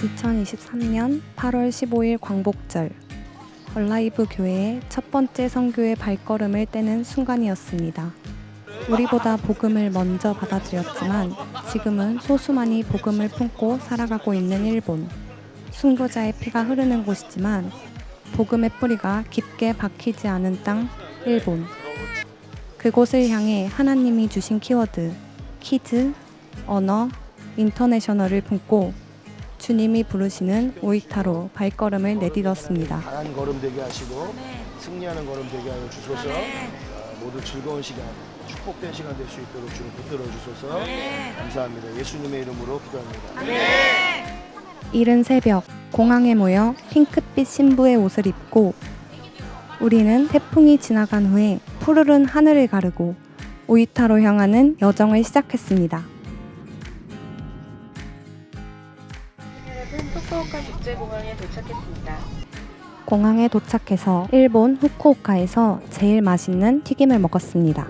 2023년 8월 15일 광복절 얼라이브 교회의 첫 번째 선교의 발걸음을 떼는 순간이었습니다. 우리보다 복음을 먼저 받아들였지만 지금은 소수만이 복음을 품고 살아가고 있는 일본. 순교자의 피가 흐르는 곳이지만 복음의 뿌리가 깊게 박히지 않은 땅 일본. 그곳을 향해 하나님이 주신 키워드 키즈, 언어, 인터내셔널을 품고 주님이 부르시는 오이타로 발걸음을 내딛었습니다. 강한 걸음 되게 하시고 승리하는 걸음 되게 하여 주소서. 어, 모두 즐거운 시간 축복된 시간 될 수 있도록 주님 붙들어 주소서. 감사합니다. 예수님의 이름으로 기도합니다. 이른 새벽 공항에 모여 핑크빛 신부의 옷을 입고 우리는 태풍이 지나간 후에 푸르른 하늘을 가르고 오이타로 향하는 여정을 시작했습니다. 공항에 도착해서 일본 후쿠오카에서 제일 맛있는 튀김을 먹었습니다.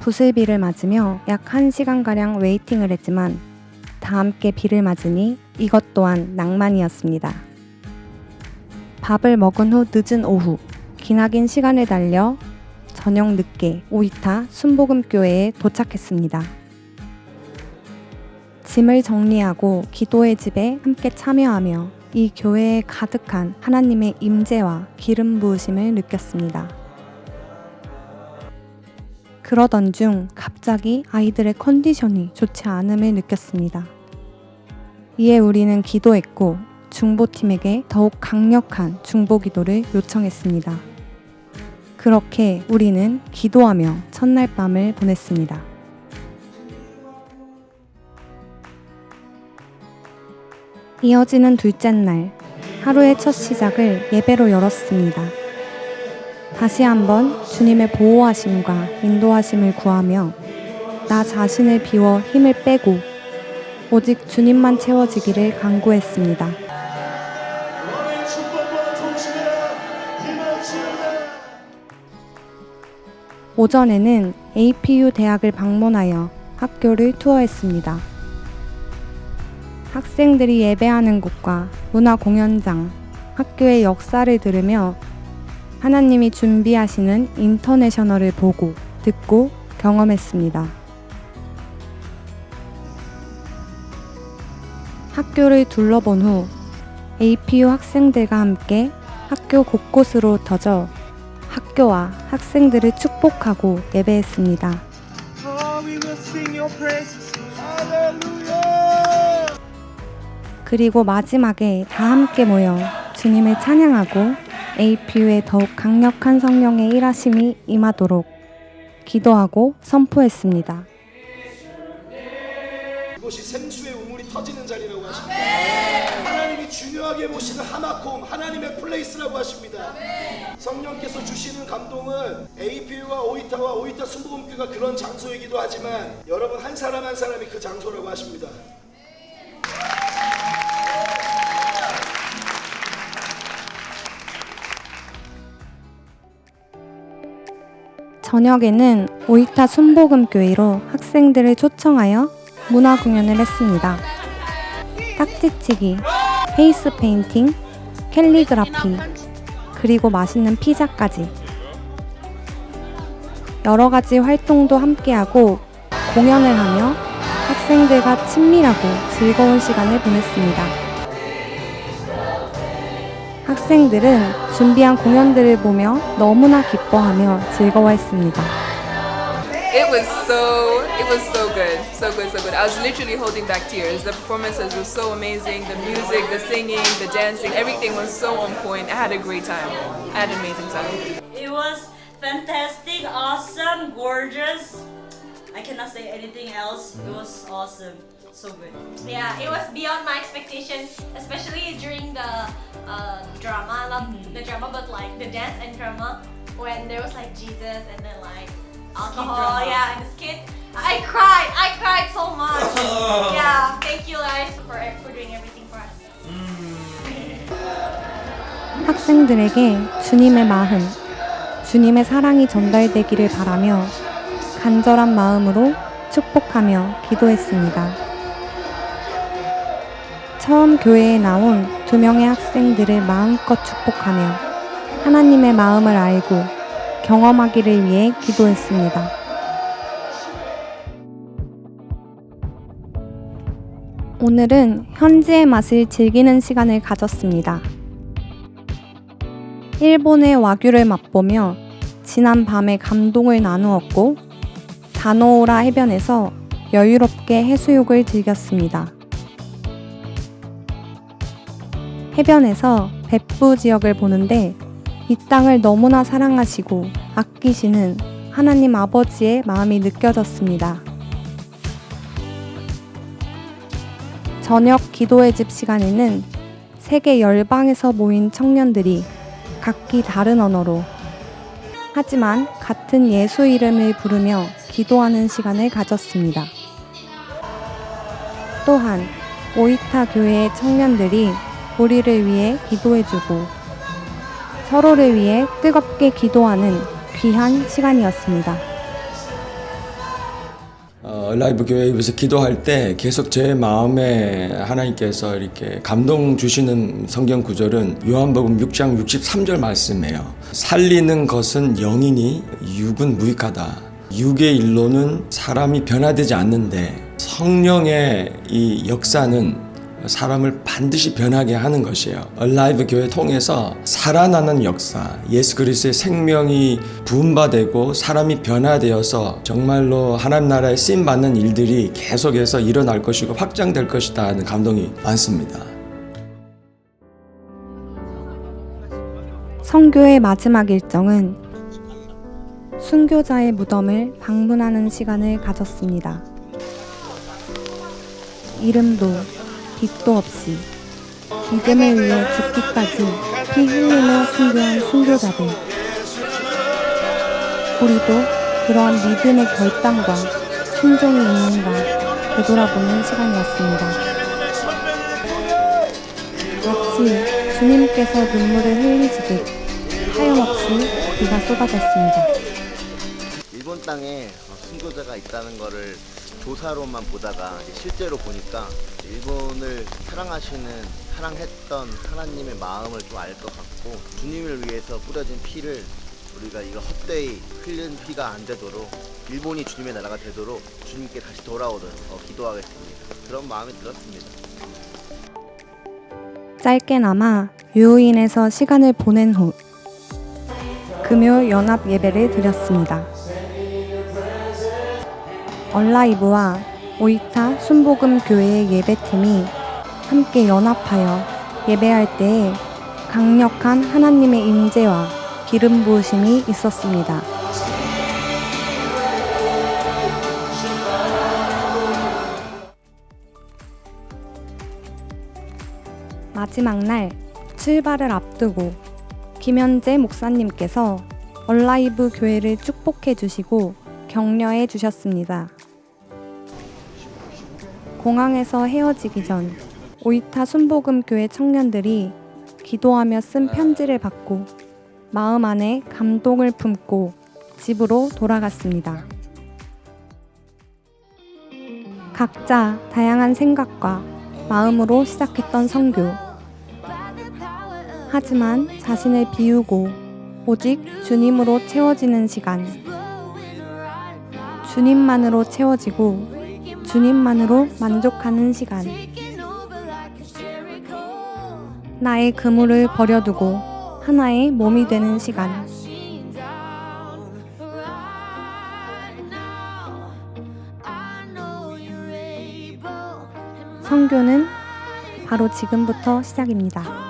부슬비를 맞으며 약 1시간가량 웨이팅을 했지만 다 함께 비를 맞으니 이것 또한 낭만이었습니다. 밥을 먹은 후 늦은 오후 기나긴 시간을 달려 저녁 늦게 오이타 순복음교회에 도착했습니다. 짐을 정리하고 기도의 집에 함께 참여하며 이 교회에 가득한 하나님의 임재와 기름 부으심을 느꼈습니다. 그러던 중 갑자기 아이들의 컨디션이 좋지 않음을 느꼈습니다. 이에 우리는 기도했고 중보팀에게 더욱 강력한 중보 기도를 요청했습니다. 그렇게 우리는 기도하며 첫날 밤을 보냈습니다. 이어지는 둘째 날, 하루의 첫 시작을 예배로 열었습니다. 다시 한번 주님의 보호하심과 인도하심을 구하며 나 자신을 비워 힘을 빼고 오직 주님만 채워지기를 간구했습니다. 오전에는 APU 대학을 방문하여 학교를 투어했습니다. 학생들이 예배하는 곳과 문화 공연장, 학교의 역사를 들으며 하나님이 준비하시는 인터내셔널을 보고 듣고 경험했습니다. 학교를 둘러본 후 APU 학생들과 함께 학교 곳곳으로 터져 학교와 학생들을 축복하고 예배했습니다. 그리고 마지막에 다 함께 모여 주님을 찬양하고 APU에 더욱 강력한 성령의 일하심이 임하도록 기도하고 선포했습니다. 이곳이 생수의 우물이 터지는 자리라고 하십니다. 하나님이 중요하게 보시는 하나콤 하나님의 플레이스라고 하십니다. 성령께서 주시는 감동은 APU와 오이타와 오이타 순복음교가 그런 장소이기도 하지만 여러분 한 사람 한 사람이 그 장소라고 하십니다 저녁에는 오이타 순복음교회로 학생들을 초청하여 문화 공연을 했습니다. 딱지치기, 페이스 페인팅, 캘리그라피, 그리고 맛있는 피자까지. 여러 가지 활동도 함께하고 공연을 하며 학생들과 친밀하고 즐거운 시간을 보냈습니다. 학생들은 준비한 공연들을 보며 너무나 기뻐하며 즐거워했습니다. It was so, it was so good, so good, so good. I was literally holding back tears. The performances were so amazing. The music, the singing, the dancing, everything was so on point. I had a great time. I had an amazing time. It was fantastic, awesome, gorgeous. I cannot say anything else. It was awesome. So good. Yeah, it was beyond my expectation, especially during the uh, drama. Love the drama, but like the dance and drama when there was like Jesus and then like alcohol. drama. Yeah, and the skit. I cried. I cried so much. yeah, thank you guys for for doing everything for us. 학생들에게 주님의 마음, 주님의 사랑이 전달되기를 바라며 간절한 마음으로 축복하며 기도했습니다. 처음 교회에 나온 두 명의 학생들을 마음껏 축복하며 하나님의 마음을 알고 경험하기를 위해 기도했습니다. 오늘은 현지의 맛을 즐기는 시간을 가졌습니다. 일본의 와규를 맛보며 지난 밤의 감동을 나누었고 다노오라 해변에서 여유롭게 해수욕을 즐겼습니다. 해변에서 백부 지역을 보는데 이 땅을 너무나 사랑하시고 아끼시는 하나님 아버지의 마음이 느껴졌습니다. 저녁 기도의 집 시간에는 세계 열방에서 모인 청년들이 각기 다른 언어로 하지만 같은 예수 이름을 부르며 기도하는 시간을 가졌습니다. 또한 오이타 교회의 청년들이 우리를 위해 기도해주고 서로를 위해 뜨겁게 기도하는 귀한 시간이었습니다. 어, 라이브 교회에서 기도할 때 계속 제 마음에 하나님께서 이렇게 감동 주시는 성경 구절은 요한복음 6장 63절 말씀이에요. 살리는 것은 영이니 육은 무익하다. 육의 일로는 사람이 변화되지 않는데 성령의 이 역사는 사람을 반드시 변하게 하는 것이에요. 얼라이브 교회 통해서 살아나는 역사, 예수 그리스도의 생명이 부음받고 사람이 변화되어서 정말로 하나님 나라에 쓰임 받는 일들이 계속해서 일어날 것이고 확장될 것이다 하는 감동이 많습니다. 성교의 마지막 일정은 순교자의 무덤을 방문하는 시간을 가졌습니다. 이름도 빛도 없이 믿음을 위해 죽기까지 피 흘리며 순교한 순교자들. 우리도 그러한 믿음의 결단과 순종이 있는가 되돌아보는 시간이었습니다. 마치 주님께서 눈물을 흘리시듯 하염없이 비가 쏟아졌습니다. 일본 땅에 어, 순교자가 있다는 거를 조사로만 보다가 실제로 보니까 일본을 사랑하시는 사랑했던 하나님의 마음을 좀 알 것 같고 주님을 위해서 뿌려진 피를 우리가 이거 헛되이 흘린 피가 안 되도록 일본이 주님의 나라가 되도록 주님께 다시 돌아오는 어, 기도하겠습니다. 그런 마음이 들었습니다. 짧게나마 유인에서 시간을 보낸 후 금요 연합 예배를 드렸습니다. 얼라이브와 오이타 순복음 교회의 예배팀이 함께 연합하여 예배할 때에 강력한 하나님의 임재와 기름 부으심이 있었습니다. 마지막 날 출발을 앞두고 김현재 목사님께서 얼라이브 교회를 축복해 주시고 격려해 주셨습니다. 공항에서 헤어지기 전 오이타 순복음 교회 청년들이 기도하며 쓴 편지를 받고 마음 안에 감동을 품고 집으로 돌아갔습니다. 각자 다양한 생각과 마음으로 시작했던 선교. 하지만 자신을 비우고 오직 주님으로 채워지는 시간. 주님만으로 채워지고 주님만으로 만족하는 시간. 나의 그물을 버려두고 하나의 몸이 되는 시간. 성교는 바로 지금부터 시작입니다.